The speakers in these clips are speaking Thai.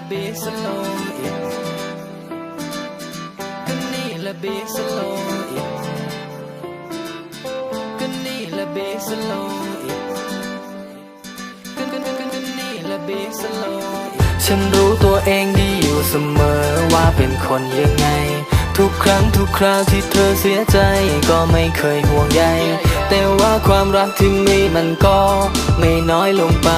ละบีสโลมอีกก็นี่ละบีสโลมอีกก็นี่ละบีสโลมอีกก็ก็ก็ก็นี่ละบีสโลอีกฉันรู้ตัวเองดีอยู่เสมอว่าเป็นคนยังไง ทุกครั้งทุกคราวที่เธอเสียใจก็ไม่เคยห่วงใยแต่ ความรักที่มีมันก็ไม่น้อยลงไป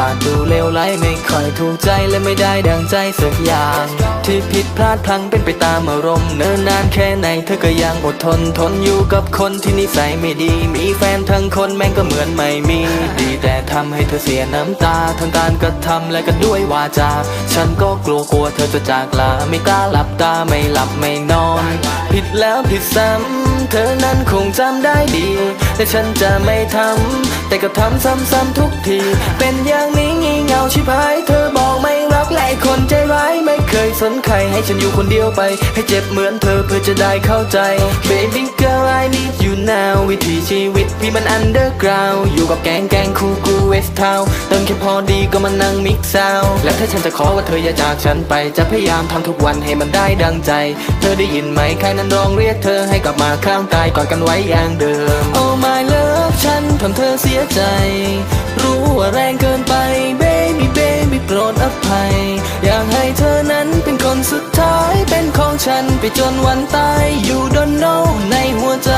อาจดูเลวไหลไม่ค่อยถูกใจและไม่ได้ดังใจสักอย่าง ที่ผิดพลาดพลั้งเป็นไปตามอารมณ์เนิ่นนานแค่ไหนเธอก็ยังอดทนทนอยู่กับคนที่นิสัยไม่ดี มีแฟนทั้งคนแม่งก็เหมือนไม่มี ดีแต่ทำให้เธอเสียน้ำตาทั้งการกระทำและก็ด้วยวาจา ฉันก็กลัวกลัวเธอจะจากลาไม่กล้าหลับตาไม่หลับไม่นอน ผิดแล้วผิดซ้ำ เธอนั้นคงจำได้ดี แต่ฉันจะไม่ทำ แต่ก็ทำซ้ำๆทุกที เป็นอย่างนี้งี่เงาชิบหาย เธอบอกไม่รักและคนใจร้ายไม่เคยสนใคร ให้ฉันอยู่คนเดียวไป ให้เจ็บเหมือนเธอเพื่อจะได้เข้าใจ Baby girl I need ชีวิตพี่มัน underground อยู่กับแกงแกงคูกูเวสทาวเติมแค่พอดีก็มานั่งมิกซาวและถ้าฉันจะขอว่าเธออย่าจากฉันไป จะพยายามทำทุกวันให้มันได้ดังใจ เธอได้ยินไหมใครนั้นร้องเรียกเธอให้กลับมาข้างกายกอดกันไว้อย่างเดิม Oh my love ฉันทำเธอเสียใจ รู้ว่าแรงเกินไป baby baby โปรดอภัย อยากให้เธอนั้นเป็นคนสุดท้าย เป็นของฉันไปจนวันตาย you don't know ในหัวใจ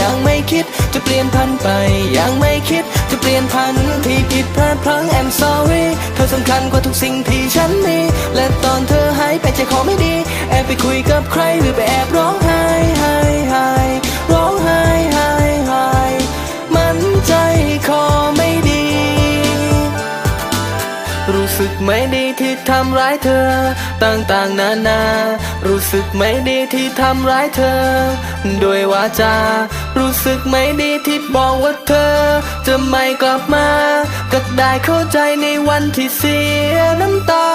ยังไม่คิด จะเปลี่ยนพันไปยังไม่คิดจะเปลี่ยนพันที่ผิดพลาดพลั้ง I'm sorry เธอสำคัญกว่าทุกสิ่งที่ฉันมี และตอนเธอหายไปใจคอไม่ดี แอบไปคุยกับใครหรือไปแอบร้องไห้ ดีที่ทำร้ายเธอ ต่างๆนานา รู้สึกไม่ดีที่ทำร้ายเธอ ด้วยวาจา รู้สึกไม่ดีที่บอกว่าเธอ จะไม่กลับมา ก็ได้เข้าใจในวันที่เสียน้ำตา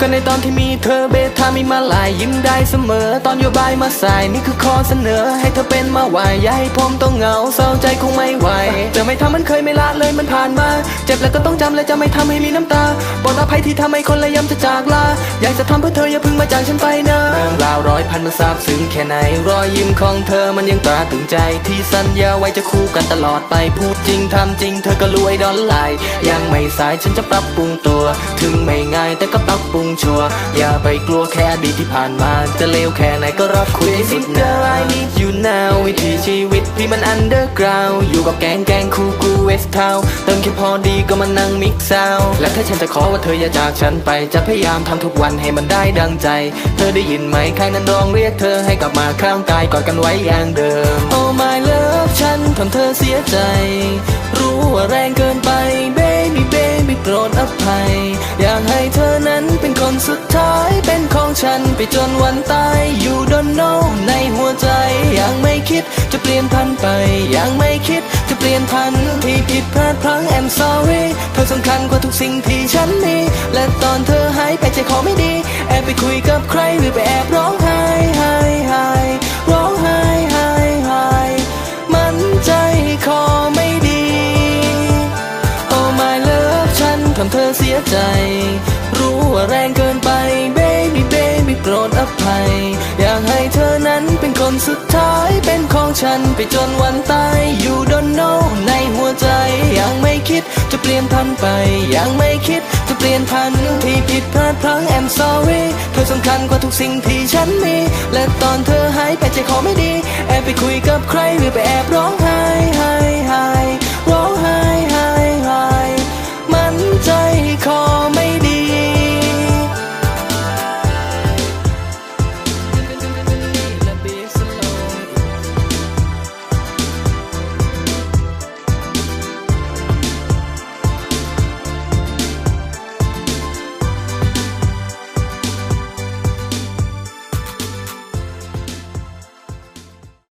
ก็ในตอนที่มีเธอเบทามีมาหลายยิ้มได้เสมอ ตอนโยบายมาใส่นี่คือข้อเสนอ ให้เธอเป็นมาไหวอย่าให้ผมต้องเหงาเศร้าใจคงไม่ไหวจะไม่ทำมันเคยไม่ละเลยมันผ่านมา เจ็บแล้วก็ต้องจำและจะไม่ทำให้มีน้ำตาบนอภัยที่ทำให้คนละย้ำจะจากลาอยากจะทำเพื่อเธออย่าพึ่งมาจากฉันไปนะเรื่องราวร้อยพันมันซาบซึ้งแค่ไหน รอยยิ้มของเธอมันยังตราตรึงใจ ที่สัญญาไว้จะคู่กันตลอดไปพูดจริงทำจริง เธอก็รวยดอลลาร์ยังไม่สายฉันจะปรับปรุงตัว ถึงไม่ง่ายแต่ก็ปรับปรุงชัวอย่าไปกลัวแค่อดีตที่ผ่านมา จะเลวแค่ไหนก็รับคุยสุดนะ I need you now วิถีชีวิตพี่มัน underground อยู่กับแกงแกงคูกูเวสทาวเติมแค่พอดีก็มานั่งมิกซาวและถ้าฉันจะขอว่าเธออย่าจากฉันไป จะพยายามทำทุกวันให้มันได้ดังใจ เธอได้ยินไหมใครนั้นร้องเรียกเธอให้กลับมาข้างกายกอดกันไว้อย่างเดิม Oh my love ฉันทำเธอเสียใจ รู้ว่าแรงเกินไป โปรดอภัย อยากให้เธอนั้นเป็นคนสุดท้าย เป็นของฉันไปจนวันตาย you don't know ในหัวใจ ยังไม่คิดจะเปลี่ยนพันไป ยังไม่คิดจะเปลี่ยนพันที่ผิดพลาดพลั้ง I'm sorry เธอสำคัญกว่าทุกสิ่งที่ฉันมี และตอนเธอหายไปใจคอไม่ดี แอบไปคุยกับใครหรือไปแอบร้องไห้ไห้ไห้ ยใจ รู้ว่าแรงเกินไป baby baby โปรดอภัย อยากให้เธอนั้นเป็นคนสุดท้าย เป็นของฉันไปจนวันตาย you don't know ในหัวใจ ยังไม่คิดจะเปลี่ยนพันไป ยังไม่คิดจะเปลี่ยนพันที่ผิดพลาดพลั้ง I'm sorry เธอสำคัญกว่าทุกสิ่งที่ฉันมี และตอนเธอหายไปใจคอไม่ดี แอบไปคุยกับใครหรือไปแอบร้องไห้